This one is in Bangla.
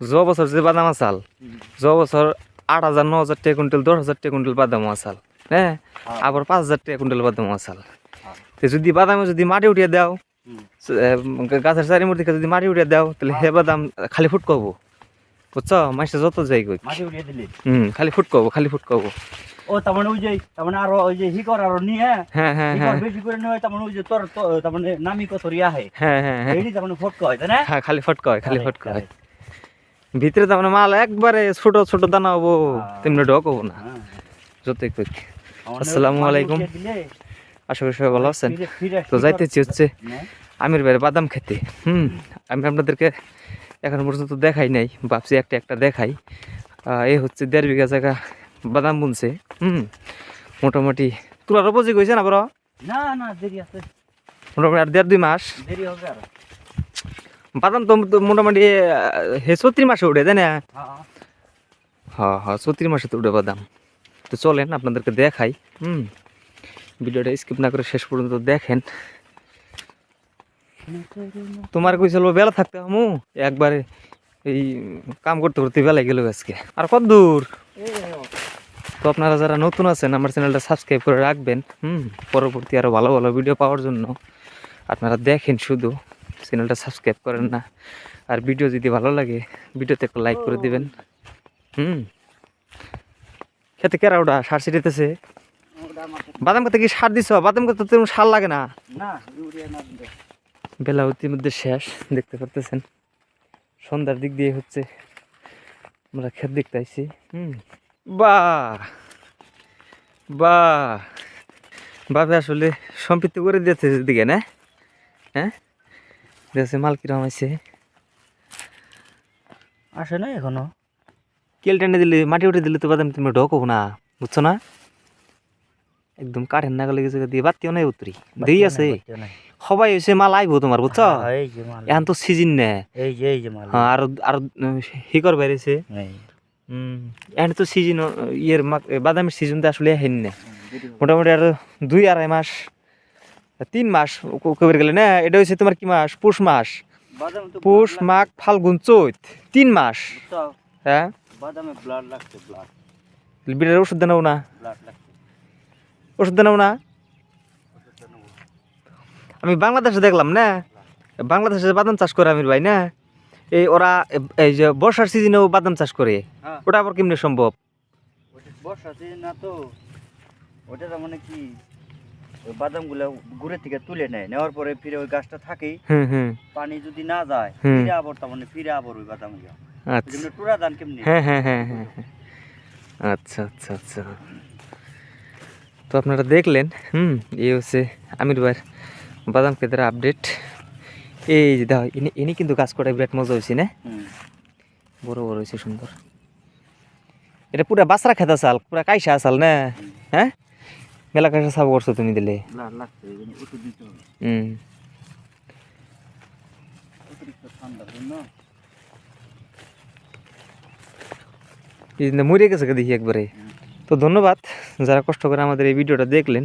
য বছর যে বাদাম আসাল য বছর আট হাজার ন হাজার টাকা কুইন্টাল দশ হাজার টাকা কুইন্টাল বাদাম আসাল হ্যাঁ। আবার পাঁচ হাজার টাকা কুইন্টাল বাদাম আসাল তো যদি বাদামে যদি মাটি উঠিয়ে দাও। গাছের চারি মূর্তি যদি মাটি উঠিয়ে দাও তাহলে হে বাদাম খালি ফুট করব। বুঝছ? মাসে যত যাই দিলি? হুম খালি ফুট করব খালি ফুট করব। ও তার মানে ওই যে তার মানে আরও ওই যে হিকর আরও নিয়ে হ্যাঁ হ্যাঁ হ্যাঁ। বেশি করে নেওয়া তার মানে ওই যে তোর তার মানে নামি কত রিয়া হয়। হ্যাঁ হ্যাঁ হ্যাঁ। তার মানে ফটকা হয় তাই না? হ্যাঁ খালি ফটকা হয় খালি ফটকা হয়. ভিতরে তার মানে মাল একবারে ছোট ছোট দানা হব হ্যাঁ। তেমনি ঢক হব না। হ্যাঁ। যতই আসসালামু আলাইকুম। আশা করি সবাই ভালো আছেন। তো যাইতেছি হচ্ছে না? আমির বাইরে বাদাম খেতে। হুম আমি আপনাদেরকে এখন পর্যন্ত দেখাই নাই ভাবছি একটা একটা দেখাই। এই হচ্ছে দেড় বিঘা জায়গা বাদাম বুনছে। হুম মোটামুটি তোলার উপযোগী হয়েছে না বড়? না না দেরি আছে। মোটামুটি আর দেড় দুই মাস। দেরি হবে আর। বাদাম তো মোটামুটি হে মাসে উঠে তাই না? হ্যাঁ। হ্যাঁ হ্যাঁ মাসে তো উঠে বাদাম তো চলেন আপনাদেরকে দেখাই হুম? ভিডিওটা স্কিপ না করে শেষ পর্যন্ত দেখেন। তোমার কই চলবো বেলা থাকতে আমু একবারে এই কাম করতে করতে বেলা গেল আজকে। আর কত দূর? তো আপনারা যারা নতুন আছেন আমার চ্যানেলটা সাবস্ক্রাইব করে রাখবেন হুম? পরবর্তী আরও ভালো ভালো ভিডিও পাওয়ার জন্য আপনারা দেখেন শুধু। চ্যানেলটা সাবস্ক্রাইব করেন না। আর ভিডিও যদি ভালো লাগে ভিডিওতে একটা লাইক করে দিবেন। হুম। খেতে কেরা ওটা? সার ছিটেতেছে বাদাম খেতে কি সার দিছ? বাদাম খেতে তো তেমন সার লাগে না। বেলা ইতিমধ্যে শেষ দেখতে পারতেছেন। সন্ধ্যার দিক দিয়ে হচ্ছে। আমরা ক্ষেত দেখতে আইছি। হুম। বাহ! বাহ! বাবে আসলে সম্পৃক্ত করে দিয়েছে দিকে না? হ্যাঁ? দেখছে মাল কিরম আছে আসে না এখনও। কেল টেনে দিলে মাটি উঠে দিলে তো বাদাম তুমি ঢোকো না বুঝছ না? একদম কাঠের নাগালে কিছু দিয়ে বাতিও নাই উতরি দেই আছে। সবাই হয়েছে মাল আইবো তোমার বুঝছ? হ্যাঁ, এই এখন তো সিজন নে। হ্যাঁ আর আর বাইরেছে এই। হুম এখন তো সিজন ইয়ের বাদামের সিজন তো আসলে হেন না। মোটামুটি আর দুই আড়াই মাস তিন মাস ক- কবে গেলে না এটা হচ্ছে তোমার কি মাস? পুষ মাস। পুষ মাঘ ফাল্গুন চৈত তিন মাস। হ্যাঁ? বিড়ার ওষুধ দেনাও না। ওষুধ দেনাও না। আমি বাংলাদেশে দেখলাম না বাংলাদেশে বাদাম চাষ করে আমির ভাই না এই ওরা এই যে বর্ষার সিজনেও বাদাম চাষ করে। হ্যাঁ। ওটা আবার কেমনে সম্ভব? ওটা বর্ষা সিজন না তো ওটা মানে কি? ওই বাদামগুলো গুড়ে থেকে তুলে নেয়। নেওয়ার পরে ফিরে ওই গাছটা থাকেই। হুম পানি যদি না যায় ফিরে আবার তার মানে ফিরে আবার ওই বাদামগুলো। আচ্ছা। টুরা ধান কেমনি? হ্যাঁ হ্যাঁ হ্যাঁ। আচ্ছা আচ্ছা আচ্ছা। তো আপনারা দেখলেন হুম এই হচ্ছে আমির ভাইয়ের বাদাম ক্ষেতের আপডেট এই যে দেখো ইনি ইনি কিন্তু গাছ করে বিরাট মজা হয়েছে না। বড় বড় হয়েছে সুন্দর। এটা পুরা বাসরা খেতা চাল পুরা কাইসা চাল না? হ্যাঁ? মেলা কাছে সাব করছ তুমি দিলে? হুম। মরে গেছে দেখি একবারে। তো ধন্যবাদ যারা কষ্ট করে আমাদের এই ভিডিওটা দেখলেন।